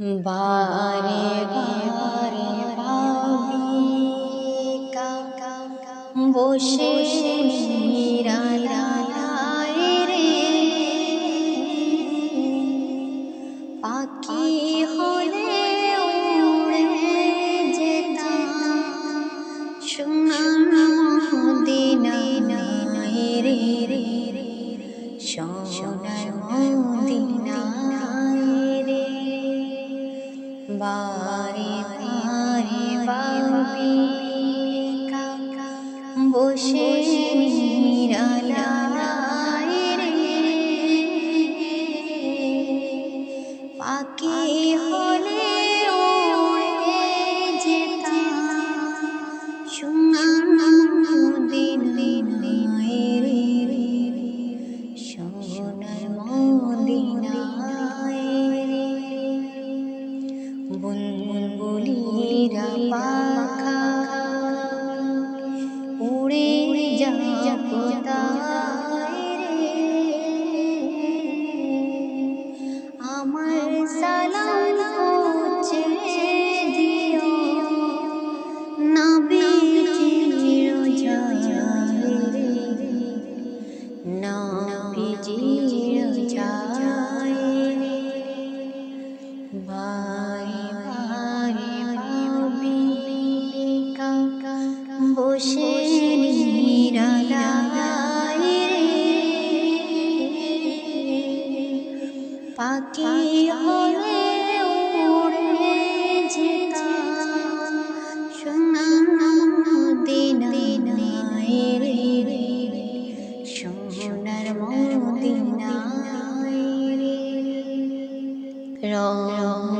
বারে বারে ভাবি বসে নিরালায় রে। পাখি হলে উড়ে যেতাম। সোনার মদিনায় রে সোনার মদিনায় বারে বারে বাবি বসে নিরালায় পাখি হলে আমার সালাম পাখি হলে উড়ে যেতাম। সোনার মদিনায় রে। সোনার মদিনায় রে। রং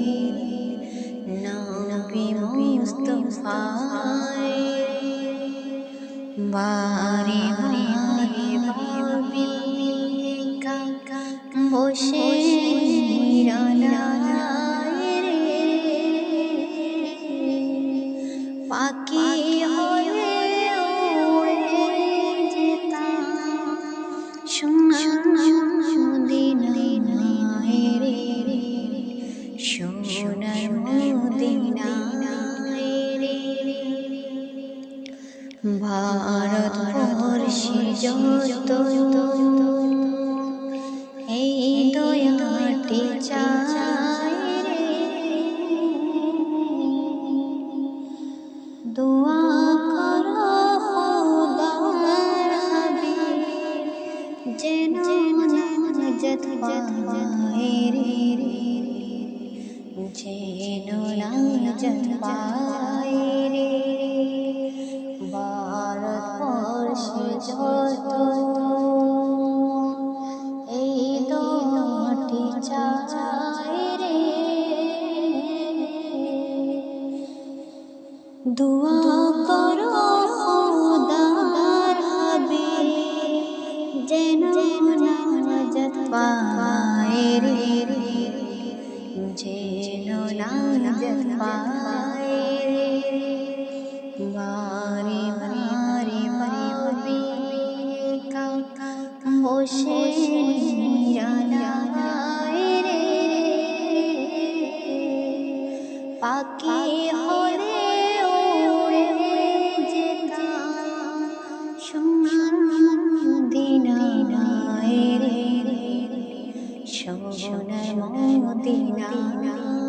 বারে বারে ভাবি কাকা বসে পাখি হয়ে উড়ে যেতাম ভারত বর্ষে যত এই দয়াটি চায় রে। দোয়া করো যেন নাজাত পায় রে। যেন নাজাত দোয়া করো খোদার হাবিব, যেন নাজাত পায় রে যেন নাজাত পায় রে বারে বারে ভাবি কাকা বসে নিরালায় রে। পাখি সোনার মদিনায়